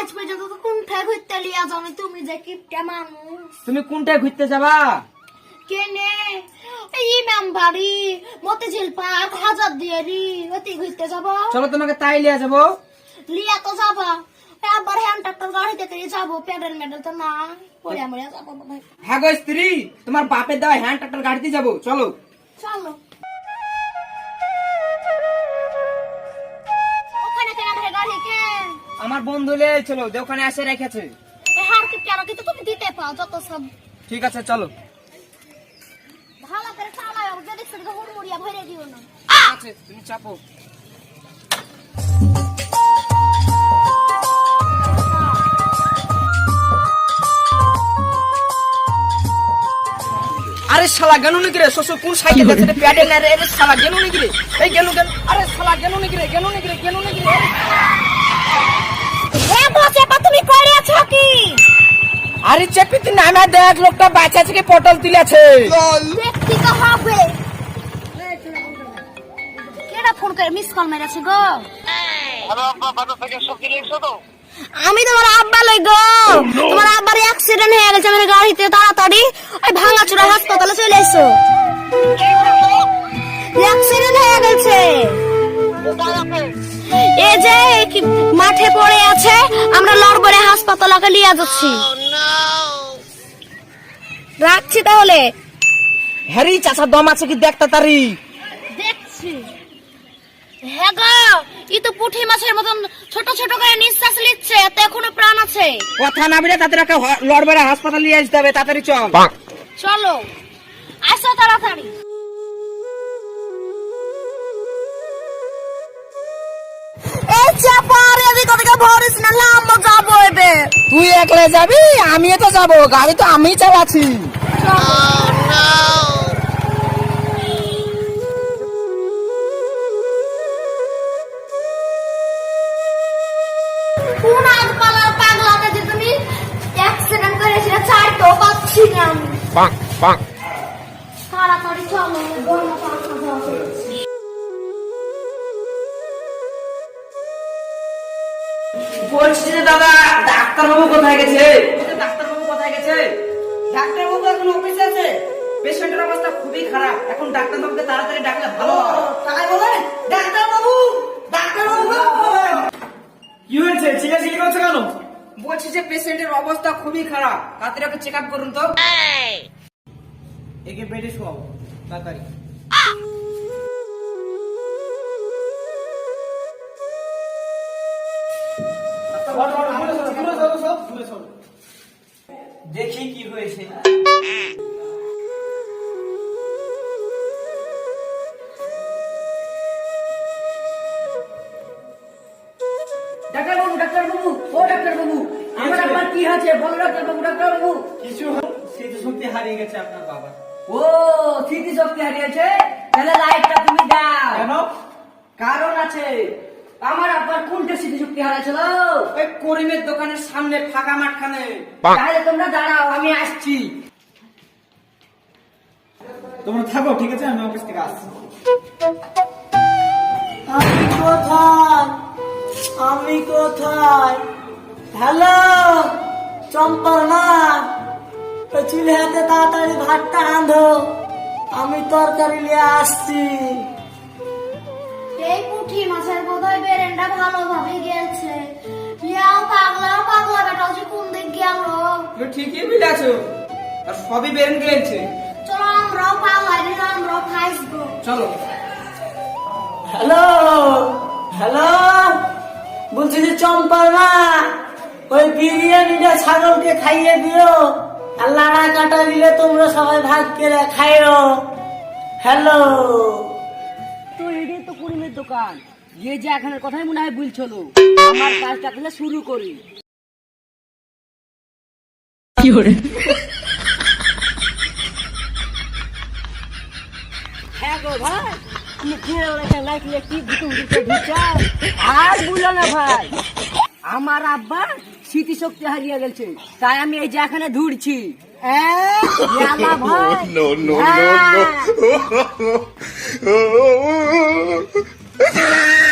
আজ পর্যন্ত তো কোনঠায় ঘুরতে লিয়া জানি তুমি যে কিপটা মানুষ। তুমি কোনটায় ঘুরতে যাবা? কেনে? এই ম্যাম বাড়ি মতিঝিল পার্ক হাজার দিয়ারি ওতে ঘুরতে যাব। চলো তোমাকে তাই লিয়া যাব। লিয়া তো যাবা। আবার হ্যান্ড ট্রাক্টর গাড়িতে করে যাব প্যাডেল মেডেল তো না পড়ে মরে যাব মনে হয়। হ্যাঁ গো স্ত্রী তোমার বাপের দেওয়া হ্যান্ড ট্রাক্টর গাড়িতে যাব। চলো। চলো। আমার বন্ধু লিয়ে চলো যে ওখানে এসে রেখেছে। হার কি কেন কিন্তু তুমি দিতে পাও যত সব। ঠিক আছে চলো। ভালো করে চালাও যদি সেটা হুড়মুড়িয়া ভরে দিও না। আছে তুমি চাপো। আরে শালা গেল নাকি রে? শ্বশুর কোন সাইকেল আছে রে? প্যাডে না রে? শালা গেল নাকি রে? এই গেল গেল আরে শালা গেল নাকি রে? গেল নাকি রে? গেল নাকি রে? তুমি আছো কি? আরে চেপি তুই নামা দেখ লোকটা বাচ্চা থেকে পটল তুলেছে। দেখতে তো হবে। কেডা ফোন করে মিস কল মেরেছে গো? হ্যালো আব্বা বাজার থেকে সবজি নিয়েছো তো? আমি তোমার আব্বা লই গো। তোমার আব্বার অ্যাক্সিডেন্ট হয়ে গেছে মানে গাড়িতে তাড়াতাড়ি। ওই ভাঙাচুরা হাসপাতালে চলে এসো। অ্যাক্সিডেন্ট হয়ে গেছে। এই যে মাঠে পড়ে আছে আমরা লড়বরে হাসপাতালকে নিয়ে যাচ্ছি। রাখছি তাহলে। হ্যারি দম আছে কি? দেখতে তারি দেখছি। হ্যাঁ গো ই তো পুঁটি মাছের মতন ছোট ছোট করে নিঃশ্বাস নিচ্ছে এতে এখনও প্রাণ আছে। কথা না বেড়ে তাদের একটা লড়বেড়া হাসপাতাল নিয়ে আসতে হবে তাড়াতাড়ি চল। চলো আসো তাড়াতাড়ি। চাপার এদিক ওদিকে ভরিস না লাম্বা যাব এবে। তুই একলা যাবি? আমিও তো যাব গাড়ি তো আমি চালাচ্ছি। কোন আজ পালার পাগলাতে বলছি যে দাদা ডাক্তারবাবু কোথায় গেছে? ডাক্তারবাবু কোথায় গেছে? ডাক্তারবাবু এখন অফিসে আছে। পেশেন্টের অবস্থা খুবই খারাপ। এখন ডাক্তারবাবুকে তাড়াতাড়ি ডাকলে ভালো তাই বলে? ডাক্তারবাবু ডাক্তারবাবু কি হয়েছে? চিল্লাচিল্লি করছ কেন? বলছি যে পেশেন্টের অবস্থা খুবই খারাপ। তাড়াতাড়ি ওকে চেক আপ করুন তো। একে বেডে শোয়াবো তাড়াতাড়ি। দেখি কি হয়েছে। ডাক্তারবাবু ডাক্তারবাবু ও ডাক্তারবাবু আমার আবার কি আছে? বলো ডাক্তারবাবু ডাক্তারবাবু। কিছু হারিয়ে গেছে আপনার বাবা। ও স্মৃতি শক্তি হারিয়েছে? তাহলে লাইটটা তুমি দাও। কেন? কারণ আছে। আমার আব্বার শক্তি হারাইছিল? ওই করিমের দোকানের সামনে ফাঁকা মাঠখানে। তাহলে তোমরা দাঁড়াও আমি আসছি। তোমরা থাকো ঠিক আছে? আমি অফিস থেকে আসছি। আমি কোথায়? আমি কোথায়? হ্যালো চম্পর না চুলে হাতে তাড়াতাড়ি ভাতটা রাঁধো। আমি তরকারি নিয়ে আসছি। পুঁটি মাছের বোধহয় বেরেন্ডা ভালোভাবে গেছে। ইয়াও পাগলা পাগলা বেটা যে কোন দিক গেল তুমি ঠিকই মিলাছো। আর সবই বেরেন গেছে চলো আমরাও পাগলাই দিল আমরাও খাইসবো চলো। হ্যালো হ্যালো বলছি যে চম্পর না ওই বিরিয়ানিটা ছাগলকে খাইয়ে দিও আর লাড়া কাটা দিলে তোমরা সবাই ভাগ করে খাইও। হ্যালো। দোকান। যে যে এখানের কথাই মনে হয় বলছিল আমার কাজটা তাহলে শুরু করি। হ্যাঁ গো ভাই তুমি ঘিরে ওরা লাইটলে কি ঢুকছাও আর বুঝলো না ভাই। আমার আব্বা স্মৃতিশক্তি হারিয়ে গেছে। তাই আমি এই যে এখানে ধুরছি হ্যাঁ ভাই। Yeah.